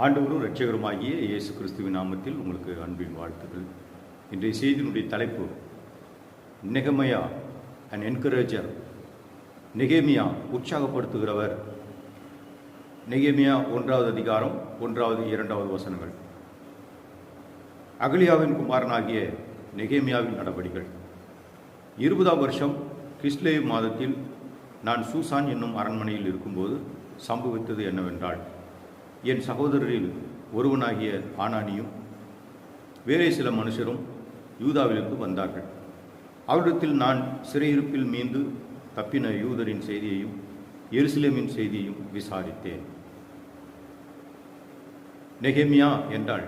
ஆண்டவரும் இரட்சகருமாகிய இயேசு கிறிஸ்துவின் நாமத்தில் உங்களுக்கு அன்பின் வாழ்த்துக்கள். இன்றைய செய்தியினுடைய தலைப்பு நெகமையா அண்ட் என்கரேஜர் நெகேமியா உற்சாகப்படுத்துகிறவர். நெகேமியா ஒன்றாவது அதிகாரம் ஒன்றாவது இரண்டாவது வசனங்கள். அகலியாவின் குமாரனாகிய நெகேமியாவின் நடவடிக்கைகள். இருபதாம் வருஷம் கிறிஸ்லேவ் மாதத்தில் நான் சூசான் என்னும் அரண்மனையில் இருக்கும்போது சம்பவித்தது என்னவென்றால் என் சகோதரரில் ஒருவனாகிய ஆனானியும் வேறே சில மனுஷரும் யூதாவிலிருந்து வந்தார்கள். அவரிடத்தில் நான் சிறையிருப்பில் மீண்டு தப்பின யூதரின் செய்தியையும் எருசலேமின் செய்தியையும் விசாரித்தேன். நெகேமியா என்றால்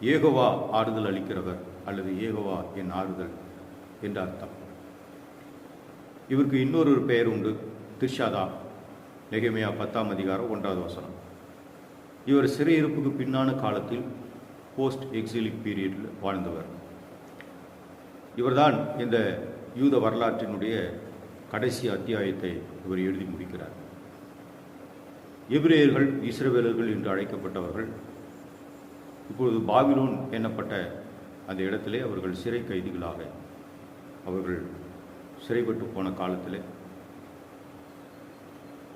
ஏகோவா ஆறுதல் அளிக்கிறவர் அல்லது ஏகோவா என் ஆறுதல் என்ற அர்த்தம். இவருக்கு இன்னொரு பெயர் உண்டு திர்ஷாதா. நெகேமியா பத்தாம் அதிகாரம் ஒன்றாவது வசனம். இவர் சிறையிருப்புக்கு பின்னான காலத்தில் போஸ்ட் எக்ஸிலிக் பீரியடில் வாழ்ந்தவர். இவர்தான் இந்த யூத வரலாற்றினுடைய கடைசி அத்தியாயத்தை இவர் எழுதி முடிக்கிறார். எபிரேயர்கள் இஸ்ரவேலர்கள் என்று அழைக்கப்பட்டவர்கள் இப்பொழுது பாபிலோன் எண்ணப்பட்ட அந்த இடத்திலே அவர்கள் சிறை கைதிகளாக அவர்கள் சிறைப்பட்டு போன காலத்திலே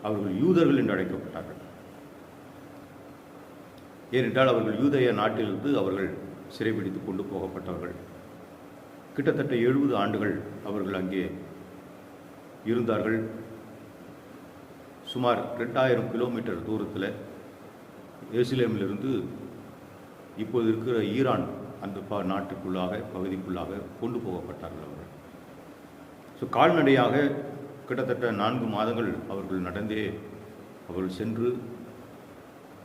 அவர்கள் யூதர்கள் என்று அழைக்கப்பட்டார்கள். ஏனென்றால் அவர்கள் யூதய நாட்டிலிருந்து அவர்கள் சிறைபிடித்து கொண்டு போகப்பட்டவர்கள் கிட்டத்தட்ட எழுபது ஆண்டுகள் அவர்கள் அங்கே இருந்தார்கள். சுமார் ரெண்டாயிரம் கிலோமீட்டர் தூரத்தில் எருசலேமிலிருந்து இப்போது இருக்கிற ஈரான் அந்த ப நாட்டுக்குள்ளாக பகுதிக்குள்ளாக கொண்டு போகப்பட்டார்கள் அவர்கள். ஸோ கால்நடையாக கிட்டத்தட்ட நான்கு மாதங்கள் அவர்கள் நடந்தே அவர்கள் சென்று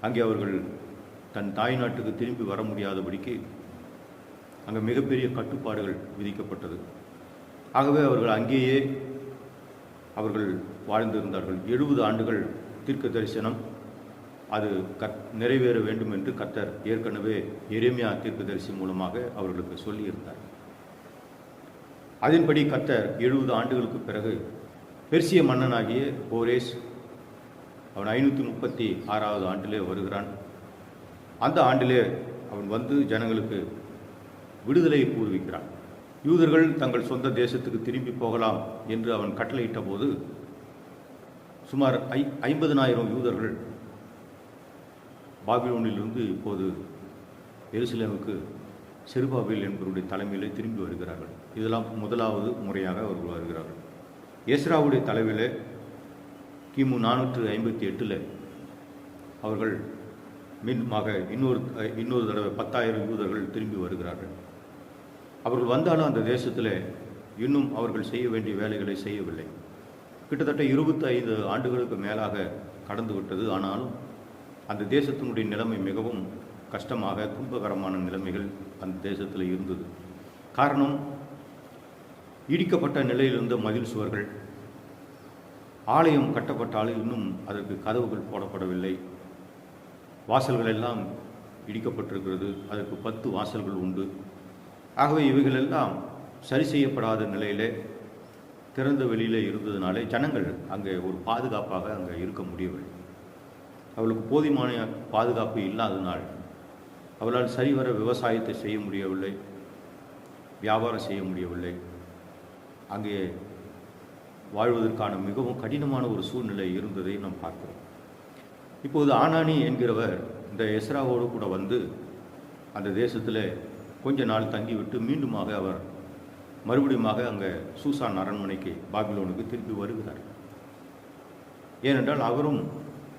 அங்கே அவர்கள் தன் தாய் நாட்டுக்கு திரும்பி வர முடியாதபடிக்கு அங்கே மிகப்பெரிய கட்டுப்பாடுகள் விதிக்கப்பட்டது. ஆகவே அவர்கள் அங்கேயே அவர்கள் வாழ்ந்திருந்தார்கள். எழுபது ஆண்டுகள் தீர்க்க தரிசனம் அது கத் நிறைவேற வேண்டும் என்று கர்த்தர் ஏற்கனவே எருமையா தீர்க்க தரிசி மூலமாக அவர்களுக்கு சொல்லியிருந்தார். அதன்படி கர்த்தர் எழுபது ஆண்டுகளுக்கு பிறகு பெர்சிய மன்னனாகிய போரேஸ் அவன் ஐநூற்றி முப்பத்தி ஆறாவது ஆண்டிலே வருகிறான். அந்த ஆண்டிலே அவன் வந்து ஜனங்களுக்கு விடுதலையை பூர்விக்கிறான். யூதர்கள் தங்கள் சொந்த தேசத்துக்கு திரும்பி போகலாம் என்று அவன் கட்டளையிட்ட போது சுமார் ஐ ஐம்பதனாயிரம் யூதர்கள் பாபிலோனிலிருந்து இப்போது எருசலேமுக்கு செருபாபில் என்பவருடைய தலைமையிலே திரும்பி வருகிறார்கள். இதெல்லாம் முதலாவது முறையாக அவர்கள் வருகிறார்கள். எஸ்ராவுடைய தலைவிலே கிமு நானூற்று ஐம்பத்தி எட்டில் அவர்கள் மீண்டுமாக இன்னொரு இன்னொரு தடவை பத்தாயிரம் யூதர்கள் திரும்பி வருகிறார்கள். அவர்கள் வந்தாலும் அந்த தேசத்தில் இன்னும் அவர்கள் செய்ய வேண்டிய வேலைகளை செய்யவில்லை. கிட்டத்தட்ட இருபத்தி ஐந்து ஆண்டுகளுக்கு மேலாக கடந்து விட்டது. ஆனாலும் அந்த தேசத்தினுடைய நிலைமை மிகவும் கஷ்டமாக துன்பகரமான நிலைமைகள் அந்த தேசத்தில் இருந்தது. காரணம் இடிக்கப்பட்ட நிலையில் இருந்த மதில் சுவர்கள். ஆலயம் கட்டப்பட்டாலும் இன்னும் அதற்கு கதவுகள் போடப்படவில்லை. வாசல்கள் எல்லாம் இடிக்கப்பட்டிருக்கிறது. அதற்கு பத்து வாசல்கள் உண்டு. ஆகவே இவைகளெல்லாம் சரி செய்யப்படாத நிலையிலே திறந்த வெளியில் இருந்ததுனாலே ஜனங்கள் அங்கே ஒரு பாதுகாப்பாக அங்கே இருக்க முடியவில்லை. அவளுக்கு போதுமான பாதுகாப்பு இல்லாதனால் அவளால் சரிவர விவசாயத்தை செய்ய முடியவில்லை வியாபாரம் செய்ய முடியவில்லை. அங்கே வாழ்வதற்கான மிகவும் கடினமான ஒரு சூழ்நிலை இருந்ததை நாம் பார்க்கிறோம். இப்போது ஆனானி என்கிறவர் இந்த எஸ்ராவோடு கூட வந்து அந்த தேசத்தில் கொஞ்ச நாள் தங்கிவிட்டு மீண்டுமாக அவர் மறுபடியுமாக அங்கே சூசான் அரண்மனைக்கு பாபிலோனுக்கு திருப்பி வருகிறார். ஏனென்றால் அவரும்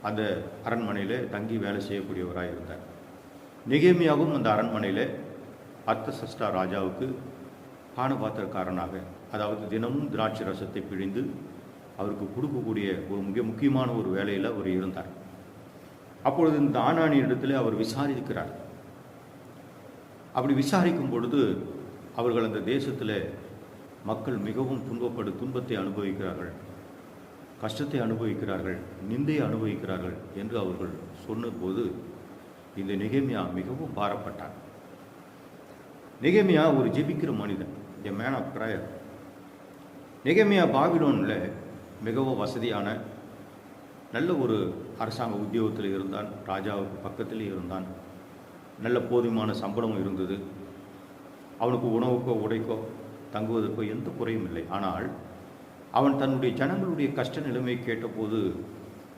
அந்த அரண்மனையில் தங்கி வேலை செய்யக்கூடியவராக இருந்தார். நெகேமியாவும் அந்த அரண்மனையில் அர்த்தசஷ்டா ராஜாவுக்கு பானபாத்திரக்காரனாக அதாவது தினமும் திராட்சை ரசத்தை பிழிந்து அவருக்கு கொடுக்கக்கூடிய ஒரு மிக முக்கியமான ஒரு வேலையில் அவர் இருந்தார். அப்பொழுது இந்த ஆனானி இடத்துல அவர் விசாரிக்கிறார். அப்படி விசாரிக்கும் பொழுது அவர்கள் அந்த தேசத்தில் மக்கள் மிகவும் துன்பப்படு துன்பத்தை அனுபவிக்கிறார்கள். கஷ்டத்தை அனுபவிக்கிறார்கள் நிந்தையை அனுபவிக்கிறார்கள் என்று அவர்கள் சொன்னபோது இந்த நிகமியா மிகவும் பாரப்பட்டார் நிகமியா ஒரு ஜெபிக்கிற மனிதன் எ மேன் ஆஃப் ப்ரேயர் நிகமியா பாபிலோனில் மிகவும் வசதியான நல்ல ஒரு அரசாங்க உத்தியோகத்தில் இருந்தான் ராஜாவுக்கு பக்கத்தில் இருந்தான். நல்ல போதுமான சம்பளமும் இருந்தது. அவனுக்கு உணவுக்கோ உடைக்கோ தங்குவதற்கோ எந்த குறையும் இல்லை. ஆனால் அவன் தன்னுடைய ஜனங்களுடைய கஷ்ட நிலைமை கேட்டபோது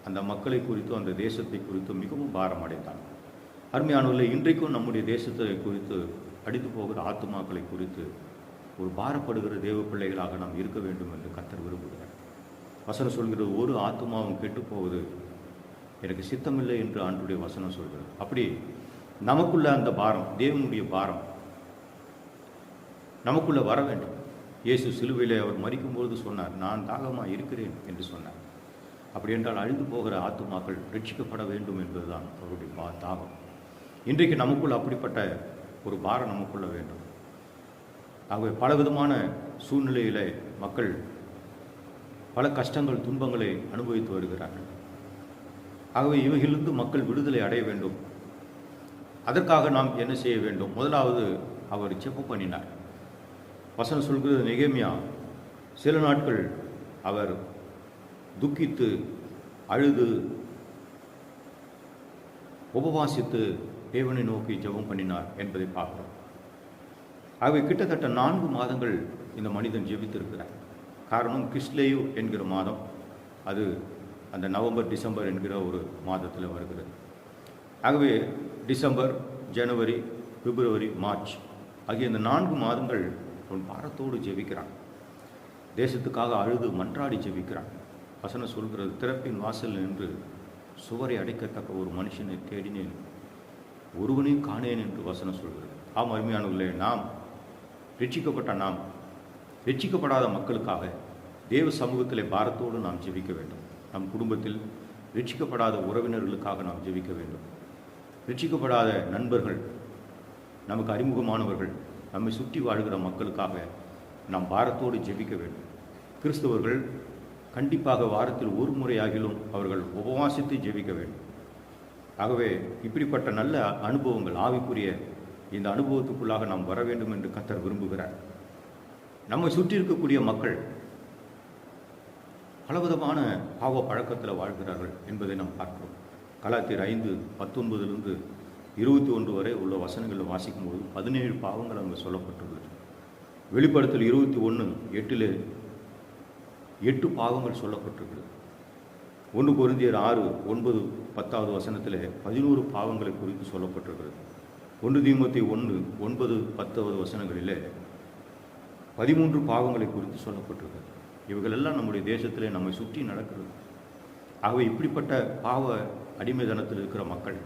அந்த மக்களை குறித்தும் அந்த தேசத்தை குறித்தும் மிகவும் பாரம் அடைந்தான். அருமையானவர்கள் இன்றைக்கும் நம்முடைய தேசத்தை குறித்து அடித்து போகிற ஆத்துமாக்களை குறித்து ஒரு பாரப்படுகிற தேவ பிள்ளைகளாக நாம் இருக்க வேண்டும் என்று கத்தர் விரும்புகிறார். வசனம் சொல்கிறது ஒரு ஆத்துமாவும் கெட்டுப்போவது எனக்கு சித்தமில்லை என்று ஆண்டுடைய வசனம் சொல்கிறது. அப்படி நமக்குள்ள அந்த பாரம் தேவனுடைய பாரம் நமக்குள்ள வர வேண்டும். இயேசு சிலுவையில் அவர் மறிக்கும்போது சொன்னார் நான் தாகமாக இருக்கிறேன் என்று சொன்னார். அப்படி என்றால் அழிந்து போகிற ஆத்துமாக்கள் ரட்சிக்கப்பட வேண்டும் என்பதுதான் அவருடைய பா தாகம். இன்றைக்கு நமக்குள்ள அப்படிப்பட்ட ஒரு பாரம் நமக்குள்ள வேண்டும். ஆகவே பலவிதமான சூழ்நிலையில் மக்கள் பல கஷ்டங்கள் துன்பங்களை அனுபவித்து வருகிறார்கள். ஆகவே இவைகளிலிருந்து மக்கள் விடுதலை அடைய வேண்டும். அதற்காக நாம் என்ன செய்ய வேண்டும்? முதலாவது அவர் செப்பு பண்ணினார். வசனம் சொல்கிறது நெகேமியா சில நாட்கள் அவர் துக்கித்து அழுது உபவாசித்து தேவனை நோக்கி ஜெபம் பண்ணினார் என்பதை பார்க்கிறோம். ஆகவே கிட்டத்தட்ட நான்கு மாதங்கள் இந்த மனிதன் ஜெபித்திருக்கிறார். காரணம் கிஸ்லேயு என்கிற மாதம். அது அந்த நவம்பர் டிசம்பர் என்கிற ஒரு மாதத்தில் வருகிறது. ஆகவே டிசம்பர் ஜனவரி பிப்ரவரி மார்ச் ஆகிய இந்த நான்கு மாதங்கள் அவன் பாரத்தோடு ஜெபிக்கிறான். தேசத்துக்காக அழுது மன்றாடி ஜெபிக்கிறான். வசனம் சொல்கிறது திறப்பின் வாசல் நின்று சுவரை அடைக்கத்தக்க ஒரு மனுஷனை தேடினேன் ஒருவனையும் காணேன் என்று வசனம் சொல்கிறது. ஆம் அருமையானவர்களே நாம் ரட்சிக்கப்பட்ட நாம் ரட்சிக்கப்படாத மக்களுக்காக தேவ சமூகத்திலே பாரத்தோடு நாம் ஜெபிக்க வேண்டும். நம் குடும்பத்தில் ரட்சிக்கப்படாத உறவினர்களுக்காக நாம் ஜெபிக்க வேண்டும். ரட்சிக்கப்படாத நண்பர்கள் நமக்கு அறிமுகமானவர்கள் நம்மை சுற்றி வாழ்கிற மக்களுக்காக நாம் பாரத்தோடு ஜெபிக்க வேண்டும். கிறிஸ்தவர்கள் கண்டிப்பாக வாரத்தில் ஒரு முறையாகிலும் அவர்கள் உபவாசித்து ஜெபிக்க வேண்டும். ஆகவே இப்படிப்பட்ட நல்ல அனுபவங்கள் ஆவிக்குரிய இந்த அனுபவத்துக்குள்ளாக நாம் வர வேண்டும் என்று கத்தர் விரும்புகிறார். நம்மை சுற்றி இருக்கக்கூடிய மக்கள் பலவிதமான பாவ பழக்கத்தில் வாழ்கிறார்கள் என்பதை நாம் பார்க்கிறோம். கலாத்தியர் ஐந்து பத்தொன்பதிலிருந்து இருபத்தி ஒன்று வரை உள்ள வசனங்களில் வாசிக்கும்போது பதினேழு பாவங்கள் அங்கே சொல்லப்பட்டுள்ளது. வெளிப்படத்தில் இருபத்தி ஒன்று எட்டில் எட்டு பாவங்கள் சொல்லப்பட்டிருக்கிறது. ஒன்று பொருந்தியர் ஆறு ஒன்பது பத்தாவது வசனத்தில் பதினோரு பாவங்களை குறித்து சொல்லப்பட்டிருக்கிறது. ஒன்று தீமத்தி ஒன்று ஒன்பது பத்தாவது வசனங்களிலே பதிமூன்று பாவங்களை குறித்து சொல்லப்பட்டிருக்கிறது. இவைகளெல்லாம் நம்முடைய தேசத்தில் நம்மை சுற்றி நடக்கிறது. ஆகவே இப்படிப்பட்ட பாவ அடிமைதனத்தில் இருக்கிற மக்கள்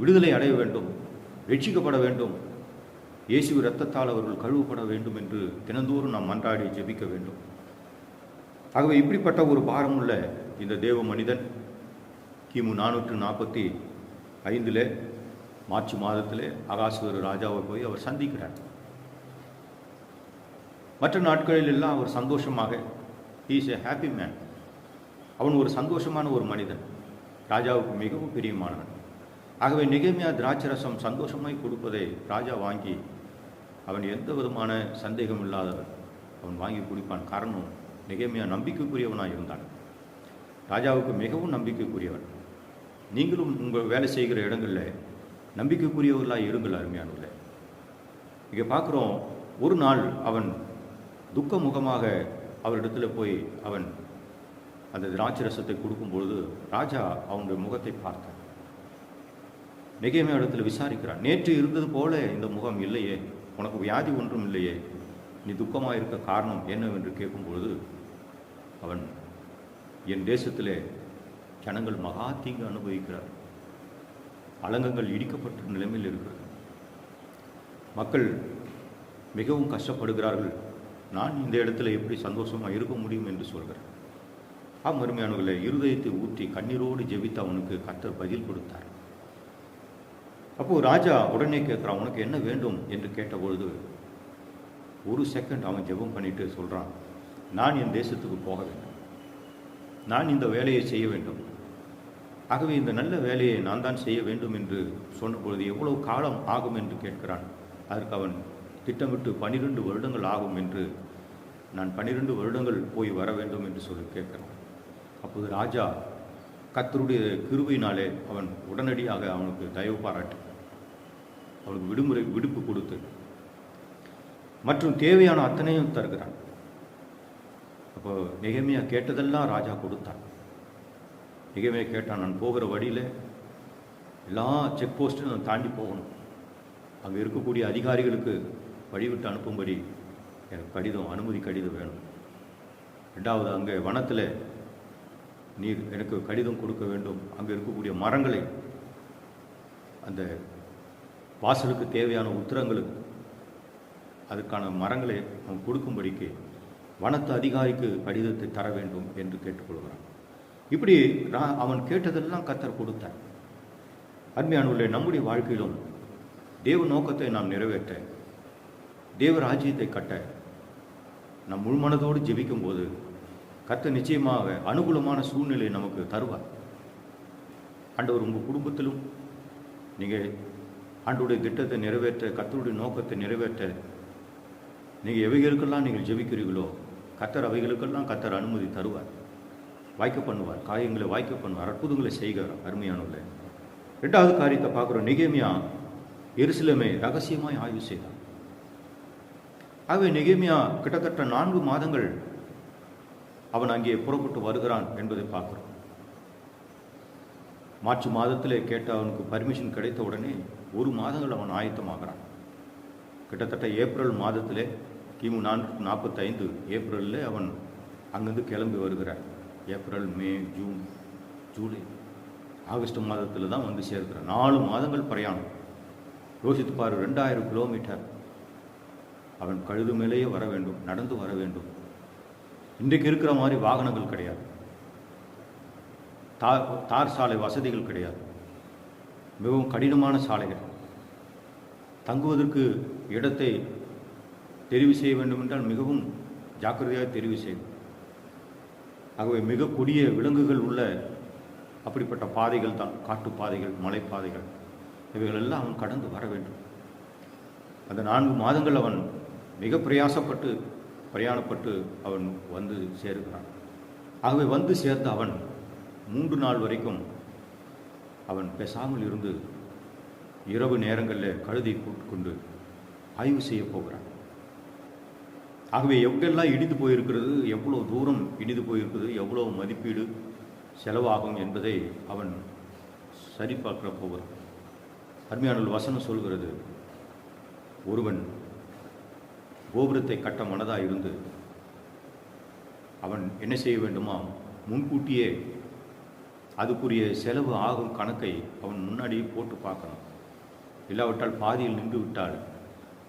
விடுதலை அடைய வேண்டும் ரட்சிக்கப்பட வேண்டும் இயேசு இரத்தத்தால் அவர்கள் கழுவப்பட வேண்டும் என்று தினந்தோறும் நாம் மன்றாடி ஜெபிக்க வேண்டும். ஆகவே இப்படிப்பட்ட ஒரு பாரமுள்ள இந்த தேவ மனிதன் கிமு நானூற்று நாற்பத்தி ஐந்தில் மார்ச் மாதத்தில் அகாசுவர ராஜாவை போய் அவர் சந்திக்கிறார். மற்ற நாட்களில் எல்லாம் அவர் சந்தோஷமாக இஸ் எ ஹாப்பி மேன் அவன் ஒரு சந்தோஷமான ஒரு மனிதன். ராஜாவுக்கு மிகவும் பிரியமானவன். ஆகவே நிகழ்மையா திராட்சரசம் சந்தோஷமாய் கொடுப்பதை ராஜா வாங்கி அவன் எந்த விதமான சந்தேகம் இல்லாதவன். அவன் வாங்கி குடிப்பான். காரணம் நிகழ்மையா நம்பிக்கைக்குரியவனாக இருந்தான். ராஜாவுக்கு மிகவும் நம்பிக்கைக்குரியவன். நீங்களும் உங்கள் வேலை செய்கிற இடங்களில் நம்பிக்கைக்குரியவர்களாக இருங்கள் அருமையானவர்களே. இங்கே பார்க்குறோம் ஒரு நாள் அவன் துக்க முகமாக அவரிடத்தில் போய் அவன் அந்த திராட்சரசத்தை கொடுக்கும்பொழுது ராஜா அவனுடைய முகத்தை பார்த்தான் நெகேமியா இடத்துல விசாரிக்கிறான் நேற்று இருந்தது போல இந்த முகம் இல்லையே உனக்கு வியாதி ஒன்றும் இல்லையே நீ துக்கமாக இருக்க காரணம் என்னவென்று கேட்கும்பொழுது அவன் என் தேசத்திலே ஜனங்கள் மகா தீங்கு அனுபவிக்கிறார் அலங்கங்கள் இடிக்கப்பட்ட நிலைமையில் இருக்கிறது. மக்கள் மிகவும் கஷ்டப்படுகிறார்கள். நான் இந்த இடத்துல எப்படி சந்தோஷமாக இருக்க முடியும் என்று சொல்கிறேன் ஆம் அருமையானவர்களை இருதயத்தை ஊற்றி கண்ணீரோடு ஜெபித்து அவனுக்கு கத்தர் பதில் கொடுத்தார். அப்போது ராஜா உடனே கேட்குறான் உனக்கு என்ன வேண்டும்? என்று கேட்டபொழுது ஒரு செகண்ட் அவன் ஜெபம் பண்ணிட்டு சொல்கிறான் நான் என் தேசத்துக்கு போக வேண்டும். நான் இந்த வேலையை செய்ய வேண்டும். ஆகவே இந்த நல்ல வேலையை நான் தான் செய்ய வேண்டும் என்று சொன்னபொழுது எவ்வளவு காலம் ஆகும் என்று கேட்கிறான். அதற்கு அவன் திட்டமிட்டு பன்னிரெண்டு வருடங்கள் ஆகும் என்று நான் பன்னிரெண்டு வருடங்கள் போய் வர வேண்டும் என்று சொல்லி கேட்கிறான். அப்போது ராஜா கத்தருடைய கிருபையினாலே அவன் உடனடியாக அவனுக்கு தயவு பாராட்டி அவனுக்கு விடுமுறை விடுப்பு கொடுத்து மற்றும் தேவையான அத்தனையும் தருகிறான். அப்போ நெகமையா கேட்டதெல்லாம் ராஜா கொடுத்தான். நெகமையா கேட்டான் நான் போகிற வழியில் எல்லா செக் போஸ்ட்டும் நான் தாண்டி போகணும். அங்கே இருக்கக்கூடிய அதிகாரிகளுக்கு வழிவிட்டு அனுப்பும்படி எனக்கு கடிதம் அனுமதி கடிதம் வேணும். ரெண்டாவது அங்கே வனத்தில் நீர் எனக்கு கடிதம் கொடுக்க வேண்டும். அங்கே இருக்கக்கூடிய மரங்களை அந்த வாசலுக்கு தேவையான உத்தரங்களுக்கு அதுக்கான மரங்களை அவன் கொடுக்கும்படிக்கு வனத்து அதிகாரிக்கு கடிதத்தை தர வேண்டும் என்று கேட்டுக்கொள்கிறான். இப்படி ரா- அவன் கேட்டதெல்லாம் கத்தர் கொடுத்தார். அருமையானவர்களே நம்முடைய வாழ்க்கையிலும் தேவ நோக்கத்தை நாம் நிறைவேற்ற தேவ ராஜ்யத்தை கட்ட நம் முழு மனதோடு ஜெபிக்கும் போது கத்த நிச்சயமாக அனுகூலமான சூழ்நிலை நமக்கு தருவார். ஆண்டவர் உங்கள் குடும்பத்திலும் நீங்கள் ஆண்டுடைய திட்டத்தை நிறைவேற்ற கத்தருடைய நோக்கத்தை நிறைவேற்ற நீங்கள் எவைகளுக்கெல்லாம் நீங்கள் ஜெபிக்கிறீர்களோ கத்தர் அவைகளுக்கெல்லாம் கத்தர் அனுமதி தருவார். வாய்க்க பண்ணுவார் காயங்களை வாய்க்க பண்ணுவார் அற்புதங்களை செய்கிறார் அருமையானவர்களே. ரெண்டாவது காரியத்தை பார்க்குறோம். நிகேமியா எருசலேமை ரகசியமாய் ஆய்வு செய்தார் ஆகவே நெகேமியா கிட்டத்தட்ட நான்கு மாதங்கள் அவன் அங்கே புறப்பட்டு வருகிறான் என்பதை பார்க்கிறோம். மார்ச் மாதத்திலே கேட்ட அவனுக்கு பர்மிஷன் கிடைத்த உடனே ஒரு மாதங்கள் அவன் ஆயத்தமாகிறான். கிட்டத்தட்ட ஏப்ரல் மாதத்திலே கிமு நான்கு நாற்பத்தைந்து ஏப்ரலில் அவன் அங்கிருந்து கிளம்பி வருகிறான் April May June July August மாதத்தில் தான் வந்து சேர்க்கிறான் நாலு மாதங்கள் பிரயாணம். யோசித்து பாரு ரெண்டாயிரம் கிலோமீட்டர் அவன் கழுது மேலேயே வர வேண்டும் நடந்து வர வேண்டும். இன்றைக்கு இருக்கிற மாதிரி வாகனங்கள் கிடையாது. தார் தார் சாலை வசதிகள் கிடையாது. மிகவும் கடினமான சாலைகள். தங்குவதற்கு இடத்தை தெரிவு செய்ய வேண்டும் என்றால் மிகவும் ஜாக்கிரதையாக தெரிவு செய்யும் ஆகவே மிக கொடிய விலங்குகள் உள்ள அப்படிப்பட்ட பாதைகள் தான் காட்டுப்பாதைகள் மலைப்பாதைகள். இவைகளெல்லாம் அவன் கடந்து வர வேண்டும். அந்த நான்கு மாதங்கள் அவன் மிக பிரயாசப்பட்டு பிரயாணப்பட்டு அவன் வந்து சேருகிறான். ஆகவே வந்து சேர்ந்த அவன் மூன்று நாள் வரைக்கும் அவன் பேசாமல் இருந்து இரவு நேரங்களில் கழுதை கொண்டு ஆய்வு செய்ய போகிறான். ஆகவே எவ்வளெல்லாம் இடிந்து போயிருக்கிறது எவ்வளோ தூரம் இடிந்து போயிருக்கிறது எவ்வளோ மதிப்பீடு செலவாகும் என்பதை அவன் சரிபார்க்கிற போகிறான். அருமையான வசனம் சொல்கிறது ஒருவன் கோபுரத்தை கட்ட மனதாக இருந்து அவன் என்ன செய்ய வேண்டுமா? முன்கூட்டியே அதுக்குரிய செலவு ஆகும் கணக்கை அவன் முன்னாடியே போட்டு பார்க்கணும். இல்லாவிட்டால் பாதியில் நின்று விட்டால்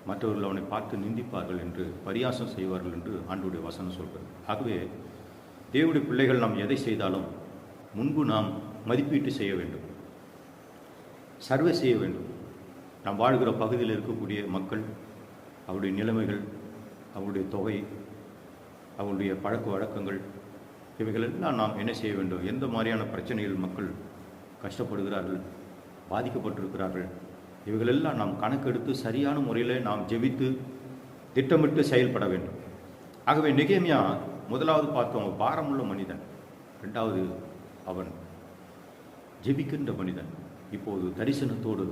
மற்றவர்கள் அவனை பார்த்து நிந்திப்பார்கள் என்று பரியாசம் செய்வார்கள் என்று ஆண்டுடைய வசனம் சொல்கிறது. ஆகவே தேவனுடைய பிள்ளைகள் நாம் எதை செய்தாலும் முன்பு நாம் மதிப்பீட்டு செய்ய வேண்டும். சர்வே செய்ய வேண்டும். நாம் வாழ்கிற பகுதியில் இருக்கக்கூடிய மக்கள் அவருடைய நிலைமைகள் அவருடைய தொகை அவருடைய பழக்க வழக்கங்கள் இவைகளெல்லாம் நாம் என்ன செய்ய வேண்டும்? எந்த மாதிரியான பிரச்சனைகள் மக்கள் கஷ்டப்படுகிறார்கள் பாதிக்கப்பட்டிருக்கிறார்கள்? இவைகளெல்லாம் நாம் கணக்கெடுத்து சரியான முறையில் நாம் ஜெபித்து திட்டமிட்டு செயல்பட வேண்டும். ஆகவே நிகேமியா முதலாவது பார்த்தோம் பாரமுள்ள மனிதன். ரெண்டாவது அவன் ஜெபிக்கின்ற மனிதன். இப்போது தரிசனத்தோடு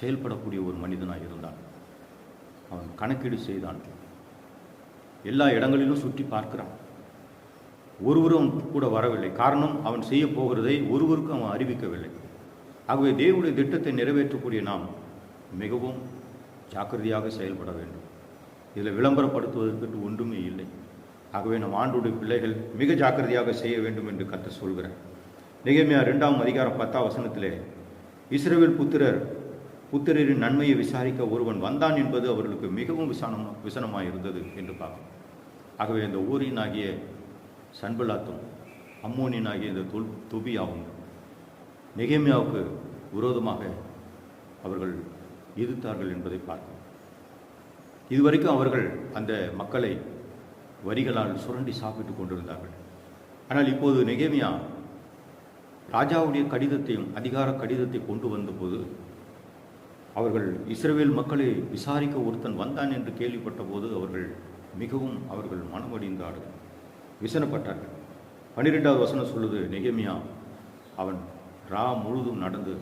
செயல்படக்கூடிய ஒரு மனிதனாக இருந்தான். அவன் கணக்கீடு செய்தான். எல்லா இடங்களிலும் சுற்றி பார்க்கிறான். ஒருவரும் கூட வரவில்லை. காரணம் அவன் செய்ய போகிறதை ஒருவருக்கும் அவன் அறிவிக்கவில்லை. ஆகவே தேவனுடைய திட்டத்தை நிறைவேற்றக்கூடிய நாம் மிகவும் ஜாக்கிரதையாக செயல்பட வேண்டும். இதில் விளம்பரப்படுத்துவதற்கு ஒன்றுமே இல்லை. ஆகவே நம் ஆண்டுடைய பிள்ளைகள் மிக ஜாக்கிரதையாக செய்ய வேண்டும் என்று கத்த சொல்கிறார். நிகமையா ரெண்டாம் அதிகாரம் பத்தாம் வசனத்திலே இஸ்ரேவில் புத்திரர் புத்திரரின் நன்மையை விசாரிக்க ஒருவன் வந்தான் என்பது அவர்களுக்கு மிகவும் விசானம் விசனமாக இருந்தது என்று பார்க்கணும் ஆகவே இந்த ஊரினாகிய சன்பலாத்தும் அம்மோனினாகிய இந்த தொல் தொபியாவும் நெகேமியாவுக்கு விரோதமாக அவர்கள் எதிர்த்தார்கள் என்பதை பார்க்கிறோம். இதுவரைக்கும் அவர்கள் அந்த மக்களை வரிகளால் சுரண்டி சாப்பிட்டு கொண்டிருந்தார்கள். ஆனால் இப்போது நெகேமியா ராஜாவுடைய கடிதத்தையும் அதிகார கடிதத்தை கொண்டு வந்தபோது அவர்கள் இஸ்ரேல் மக்களை விசாரிக்க ஒருத்தன் வந்தான் என்று கேள்விப்பட்ட போது அவர்கள் மிகவும் அவர்கள் மனமடிந்தார்கள். விசனப்பட்டார்கள். பன்னிரெண்டாவது வசனம் சொல்லுது நெகமியா அவன் ரா முழுதும் நடந்து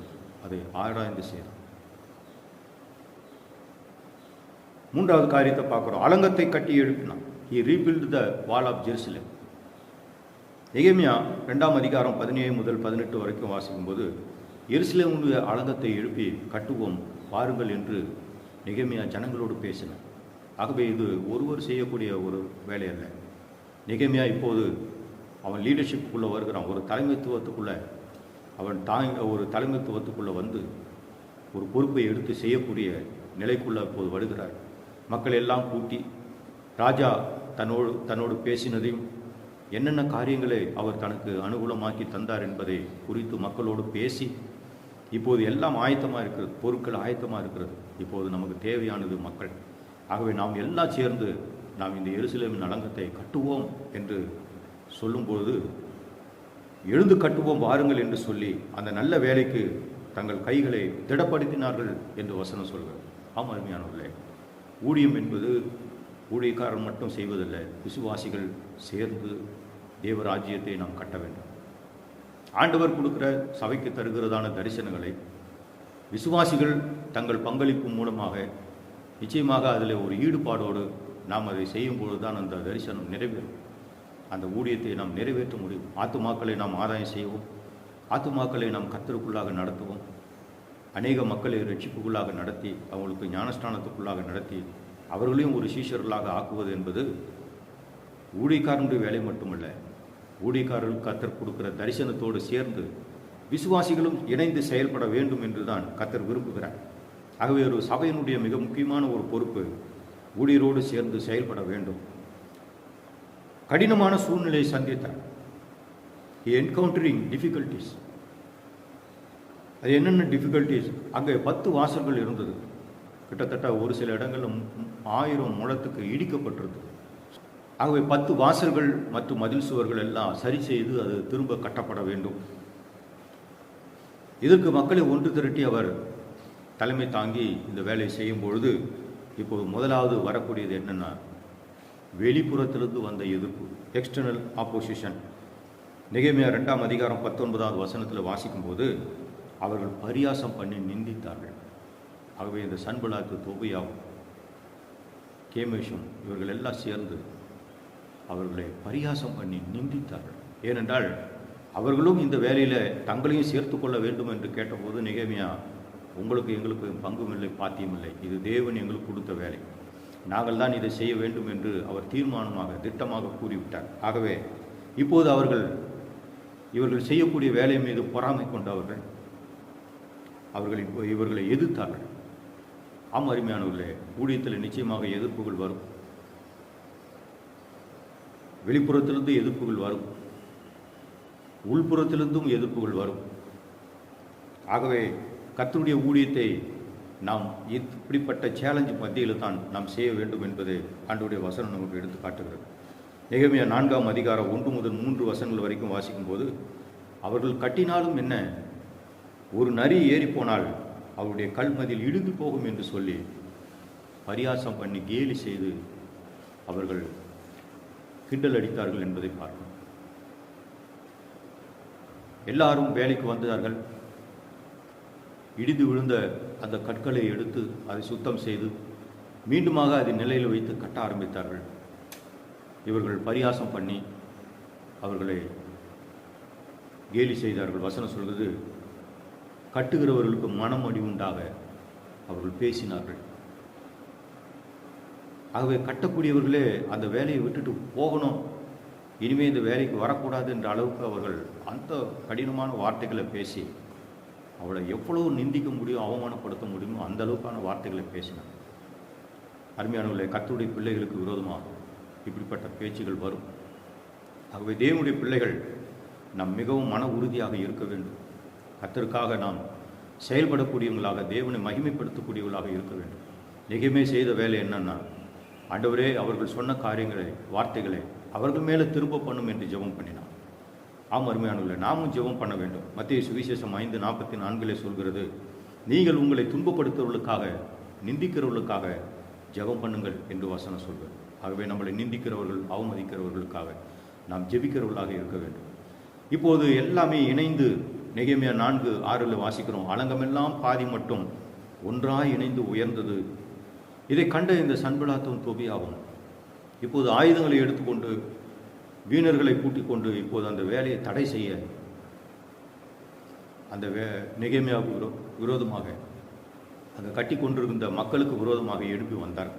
அதை ஆராய்ந்து செய்தான். மூன்றாவது காரியத்தை பார்க்குறோம். அலங்கத்தை கட்டி எழுப்பினான். He rebuilt the wall of Jerusalem நெகேமியா ரெண்டாம் அதிகாரம் பதினேழு முதல் பதினெட்டு வரைக்கும் வாசிக்கும்போது எருசலேமுடைய அலங்கத்தை எழுப்பி கட்டுவோம் பாருங்கள் என்று நெகேமியா ஜனங்களோடு பேசினார் ஆகவே இது ஒருவர் செய்யக்கூடிய ஒரு வேலை அல்ல. நிகமையா இப்போது அவன் லீடர்ஷிப்புக்குள்ளே வருகிறான். ஒரு தலைமைத்துவத்துக்குள்ளே அவன் தாய் ஒரு தலைமைத்துவத்துக்குள்ளே வந்து ஒரு பொறுப்பை எடுத்து செய்யக்கூடிய நிலைக்குள்ளே இப்போது வருகிறார். மக்கள் எல்லாம் கூட்டி ராஜா தன்னோடு தன்னோடு பேசினதையும் என்னென்ன காரியங்களை அவர் தனக்கு அனுகூலமாக்கி தந்தார் என்பதை குறித்து மக்களோடு பேசி இப்போது எல்லாம் ஆயத்தமாக இருக்கிறது பொருட்கள் ஆயத்தமாக இருக்கிறது. இப்போது நமக்கு தேவையானது மக்கள். ஆகவே நாம் எல்லாம் சேர்ந்து நாம் இந்த எருசலேமின் அலங்கத்தை கட்டுவோம் என்று சொல்லும்பொழுது எழுந்து கட்டுவோம் வாருங்கள் என்று சொல்லி அந்த நல்ல வேலைக்கு தங்கள் கைகளை திடப்படுத்தினார்கள் என்று வசனம் சொல்கிறேன் ஆம் அருமையானவர்களே ஊழியம் என்பது ஊழியக்காரன் மட்டும் செய்வதில்லை விசுவாசிகள் சேர்ந்து தேவராஜ்யத்தை நாம் கட்ட வேண்டும். ஆண்டவர் கொடுக்கிற சபைக்கு தருகிறதான தரிசனங்களை விசுவாசிகள் தங்கள் பங்களிப்பு மூலமாக நிச்சயமாக அதில் ஒரு ஈடுபாடோடு நாம் அதை செய்யும் பொழுது தான் அந்த தரிசனம் நிறைவேறும். அந்த ஊழியத்தை நாம் நிறைவேற்ற முடியும். ஆத்துமாக்களை நாம் ஆதாயம் செய்வோம். ஆத்துமாக்களை நாம் கத்தருக்குள்ளாக நடத்துவோம். அநேக மக்களை ரட்சிப்புக்குள்ளாக நடத்தி அவங்களுக்கு ஞானஸ்தானத்துக்குள்ளாக நடத்தி அவர்களையும் ஒரு சீஷர்களாக ஆக்குவது என்பது ஊழியக்காரனுடைய வேலை மட்டுமல்ல ஊழியக்காரர்களுக்கு கத்தர் கொடுக்கிற தரிசனத்தோடு சேர்ந்து விசுவாசிகளும் இணைந்து செயல்பட வேண்டும் என்றுதான் கத்தர் விரும்புகிறார். ஆகவே ஒரு சபையினுடைய மிக முக்கியமான ஒரு பொறுப்பு ஊழியரோடு சேர்ந்து செயல்பட வேண்டும். கடினமான சூழ்நிலையை சந்தித்தார் என்கவுண்டரிங் டிஃபிகல்ட்டிஸ் அது என்னென்ன டிஃபிகல்ட்டிஸ் அங்கே பத்து வாசல்கள் இருந்தது. கிட்டத்தட்ட ஒரு சில இடங்களில் ஆயிரம் முழத்துக்கு இடிக்கப்பட்டிருந்தது. ஆகவே பத்து வாசல்கள் மற்றும் மதில் சுவர்கள் எல்லாம் சரி செய்து அது திரும்ப கட்டப்பட வேண்டும். இதற்கு மக்களை ஒன்று திரட்டி அவர் தலைமை தாங்கி இந்த வேலையை செய்யும் பொழுது இப்போது முதலாவது வரக்கூடியது என்னென்னா வெளிப்புறத்திலிருந்து வந்த எதிர்ப்பு எக்ஸ்டர்னல் ஆப்போசிஷன் நிகழ்மையாக ரெண்டாம் அதிகாரம் பத்தொன்பதாவது வசனத்தில் வாசிக்கும்போது அவர்கள் பரியாசம் பண்ணி நிந்தித்தார்கள். ஆகவே இந்த சன்பலாத்து தொபியாவும் கேமேஷும் இவர்கள் எல்லாம் சேர்ந்து அவர்களை பரிகாசம் பண்ணி நிந்தித்தார்கள். ஏனென்றால் அவர்களும் இந்த வேலையில் தங்களையும் சேர்த்து கொள்ள வேண்டும் என்று கேட்டபோது நிகமையா உங்களுக்கு எங்களுக்கு பங்குமில்லை பாத்தியமில்லை. இது தேவன் எங்களுக்கு கொடுத்த வேலை. நாங்கள் தான் இதை செய்ய வேண்டும் என்று அவர் தீர்மானமாக திட்டமாக கூறிவிட்டார். ஆகவே இப்போது அவர்கள் இவர்கள் செய்யக்கூடிய வேலை மீது பொறாமை கொண்டவர்கள் அவர்கள் இவர்களை எதிர்த்தார்கள். ஆம் அருமையானவர்களே ஊழியத்தில் நிச்சயமாக எதிர்ப்புகள் வரும். வெளிப்புறத்திலிருந்து எதிர்ப்புகள் வரும். உள்புறத்திலிருந்தும் எதிர்ப்புகள் வரும். ஆகவே கர்த்தருடைய ஊழியத்தை நாம் இப்படிப்பட்ட சேலஞ்சு மத்தியில் தான் நாம் செய்ய வேண்டும் என்பது ஆண்டுடைய வசனம் நமக்கு எடுத்து காட்டுகிறது. நெகமியா நான்காம் அதிகாரம் ஒன்று முதல் மூன்று வசனங்கள் வரைக்கும் வாசிக்கும்போது அவர்கள் கட்டினாலும் என்ன? ஒரு நரி ஏறி போனால் அவருடைய கல்மதில் இடிந்து போகும் என்று சொல்லி பரியாசம் பண்ணி கேலி செய்து அவர்கள் கிண்டல் அடித்தார்கள் என்பதை பார்க்கிறோம் எல்லாரும் வேலைக்கு வந்தார்கள். இடிந்து விழுந்த அந்த கற்களை எடுத்து அதை சுத்தம் செய்து மீண்டுமாக அதை நிலையில் வைத்து கட்ட ஆரம்பித்தார்கள். இவர்கள் பரிகாசம் பண்ணி அவர்களை கேலி செய்தார்கள். வசனம் சொல்வது கட்டுகிறவர்களுக்கு மனம் அடி உண்டாக அவர்கள் பேசினார்கள். ஆகவே கட்டக்கூடியவர்களே அந்த வேலையை விட்டுட்டு போகணும். இனிமேல் இந்த வேலைக்கு வரக்கூடாது என்ற அளவுக்கு அவர்கள் அந்த கடினமான வார்த்தைகளை பேசி அவளை எவ்வளவு நிந்திக்க முடியும் அவமானப்படுத்த முடியுமோ அந்த அளவுக்கான வார்த்தைகளை பேசினார் அருமையானவர்களே கத்துடைய பிள்ளைகளுக்கு விரோதமாக இப்படிப்பட்ட பேச்சுகள் வரும். ஆகவே தேவனுடைய பிள்ளைகள் நாம் மிகவும் மன உறுதியாக இருக்க வேண்டும். கத்திற்காக நாம் செயல்படக்கூடியவங்களாக தேவனை மகிமைப்படுத்தக்கூடியவர்களாக இருக்க வேண்டும். நிகமே செய்த வேலை என்னன்னா ஆண்டவரே அவர்கள் சொன்ன காரியங்களை வார்த்தைகளை அவர்கள் மேலே திரும்ப பண்ணும் என்று ஜெபம் பண்ணினான். ஆம் அருமையானவர்களே நாமும் ஜெபம் பண்ண வேண்டும். மத்திய சுவிசேஷம் ஐந்து நாற்பத்தி நான்கிலே சொல்கிறது நீங்கள் உங்களை துன்பப்படுத்துவர்களுக்காக நிந்திக்கிறவர்களுக்காக ஜெபம் பண்ணுங்கள் என்று வசனம் சொல்கிறது ஆகவே நம்மளை நிந்திக்கிறவர்கள் அவமதிக்கிறவர்களுக்காக நாம் ஜெபிக்கிறவர்களாக இருக்க வேண்டும். இப்போது எல்லாமே இணைந்து நெகிமையா நான்கு ஆறில் வாசிக்கிறோம். அலங்கமெல்லாம் பாதி மட்டும் ஒன்றாய் இணைந்து உயர்ந்தது இதை கண்ட இந்த சண்பலாத்தவன் தொபியாவும் இப்போது ஆயுதங்களை எடுத்துக்கொண்டு வீணர்களை கூட்டிக் கொண்டு இப்போது அந்த வேலையை தடை செய்ய அந்த வே நிகைமையாக விரோ விரோதமாக அந்த கட்டி கொண்டிருந்த மக்களுக்கு விரோதமாக எழுப்பி வந்தார்.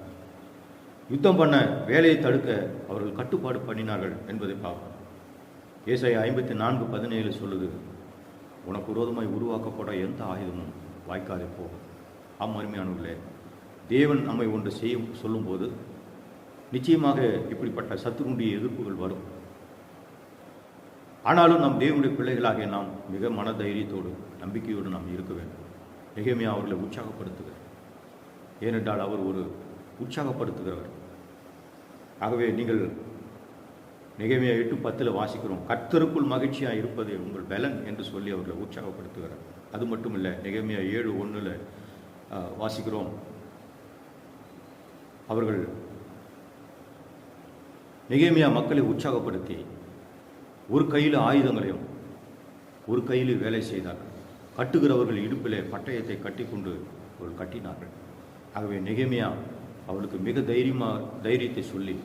யுத்தம் பண்ண வேலையை தடுக்க அவர்கள் கட்டுப்பாடு பண்ணினார்கள் என்பதை பார்ப்போம். ஏசாய் ஐம்பத்தி நான்கு பதினேழு சொல்லுது உனக்கு விரோதமாய் உருவாக்கப்பட எந்த ஆயுதமும் வாய்க்காதே போகும் ஆம் அருமையானவர்களே. தேவன் நம்மை ஒன்று செய்யும் சொல்லும்போது நிச்சயமாக இப்படிப்பட்ட சத்துருடைய எதிர்ப்புகள் வரும். ஆனாலும் நம் தேவனுடைய பிள்ளைகளாகிய நாம் மிக மன தைரியத்தோடு நம்பிக்கையோடு நாம் இருக்க வேண்டும். நெகேமியா அவர்களை உற்சாகப்படுத்துகிறார். ஏனென்றால் அவர் ஒரு உற்சாகப்படுத்துகிறவர். ஆகவே நீங்கள் நெகேமியா எட்டு பத்தில் வாசிக்கிறோம் கர்த்தருக்குள் மகிழ்ச்சியாக இருப்பது உங்கள் பலன் என்று சொல்லி அவர்களை உற்சாகப்படுத்துகிறார். அது மட்டும் இல்லை நெகேமியா ஏழு ஒன்றில் வாசிக்கிறோம் அவர்கள் நெகேமியா மக்களை உற்சாகப்படுத்தி ஒரு கையில் ஆயுதங்களையும் ஒரு கையில் வேலை செய்தார்கள். கட்டுகிறவர்கள் இடுப்பிலே பட்டயத்தை கட்டிக்கொண்டு அவர்கள் கட்டினார்கள். ஆகவே நெகேமியா அவளுக்கு மிக தைரியமாக தைரியத்தை சொல்லி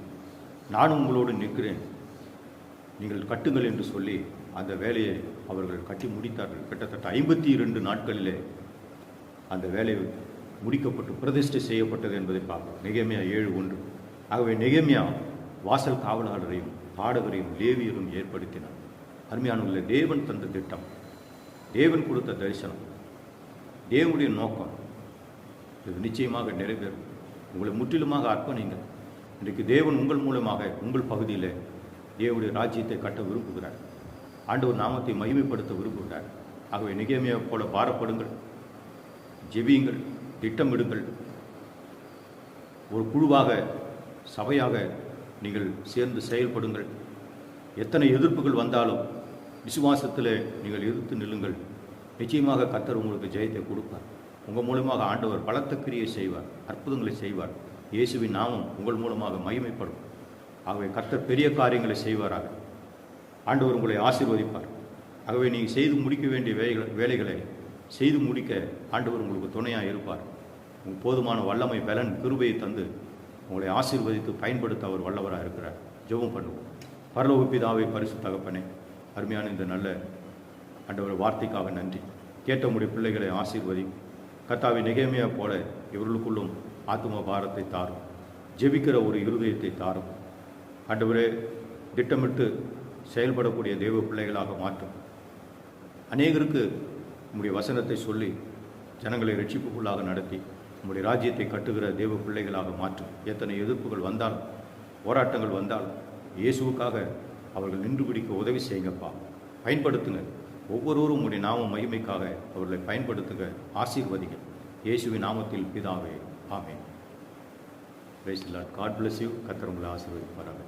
நானும் உங்களோடு நிற்கிறேன். நீங்கள் கட்டுங்கள் என்று சொல்லி அந்த வேலையை அவர்கள் கட்டி முடித்தார்கள். கிட்டத்தட்ட ஐம்பத்தி இரண்டு நாட்களிலே அந்த வேலை முடிக்கப்பட்டு பிரதிஷ்டை செய்யப்பட்டது என்பதை பார்க்கிறோம் நெகேமியா ஏழு ஒன்று. ஆகவே நெகேமியா வாசல் காவலாளரையும் பாடகரையும் லேவியரும் ஏற்படுத்தினார். அருமையானவர்களே தேவன் தந்த திட்டம். தேவன் கொடுத்த தரிசனம். தேவனுடைய நோக்கம். இது நிச்சயமாக நிறைவேறும். உங்களை முற்றிலுமாக அர்ப்பணிங்க இன்றைக்கு தேவன் உங்கள் மூலமாக உங்கள் பகுதியில் தேவனுடைய ராஜ்யத்தை கட்ட விரும்புகிறார். ஆண்டவர் நாமத்தை மகிமைப்படுத்த விரும்புகிறார். ஆகவே நிகழ்மையை போல பாரப்படுங்கள். ஜெபியுங்கள். திட்டமிடுங்கள். ஒரு குழுவாக சபையாக நீங்கள் சேர்ந்து செயல்படுங்கள். எத்தனை எதிர்ப்புகள் வந்தாலும் விசுவாசத்தில் நீங்கள் எதிர்த்து நில்லுங்கள். நிச்சயமாக கத்தர் உங்களுக்கு ஜெயத்தை கொடுப்பார். உங்கள் மூலமாக ஆண்டவர் பலத்த கிரியை செய்வார் அற்புதங்களை செய்வார். இயேசுவின் நாமம் உங்கள் மூலமாக மகிமைப்படும். ஆகவே கர்த்தர் பெரிய காரியங்களை செய்வாராக. ஆண்டவர் உங்களை ஆசீர்வதிப்பார். ஆகவே நீங்கள் செய்து முடிக்க வேண்டிய வேலைகளை வேலைகளை செய்து முடிக்க ஆண்டவர் உங்களுக்கு துணையாக இருப்பார். உன் போதுமான வல்லமை பலன் கிருபையை தந்து உங்களை ஆசீர்வதித்து பயன்படுத்த அவர் வல்லவராக இருக்கிறார். ஜெபம் பண்ணுவோம். பரலோகப்பிதாவை பரிசு தகப்பனே அருமையான இந்த நல்ல அண்டவர் வார்த்தைக்காக நன்றி. கேட்ட பிள்ளைகளை ஆசீர்வதி. கத்தாவை நிகழ்மையா போல இவர்களுக்குள்ளும் ஆத்ம பாரத்தை தாரும். ஜெபிக்கிற ஒரு இருதயத்தை தாரும். ஆண்டவரே திட்டமிட்டு செயல்படக்கூடிய தெய்வ பிள்ளைகளாக மாற்றும். அநேகருக்கு உங்களுடைய வசனத்தை சொல்லி ஜனங்களை ரட்சிப்புக்குள்ளாக நடத்தி நம்முடைய ராஜ்யத்தை கட்டுகிற தேவ பிள்ளைகளாக மாற்றும். எத்தனை எதிர்ப்புகள் வந்தாலும் போராட்டங்கள் வந்தாலும் இயேசுவுக்காக அவர்கள் நின்று பிடிக்க உதவி செய்யுங்கப்பா. பயன்படுத்துங்க ஒவ்வொருவரும் உங்களுடைய நாம மகிமைக்காக அவர்களை பயன்படுத்துங்க ஆசீர்வதிங்க. இயேசுவின் நாமத்தில் பிதாவே amen. Praise God bless you கத்தர் உங்களை ஆசீர்வதிப்பாராக.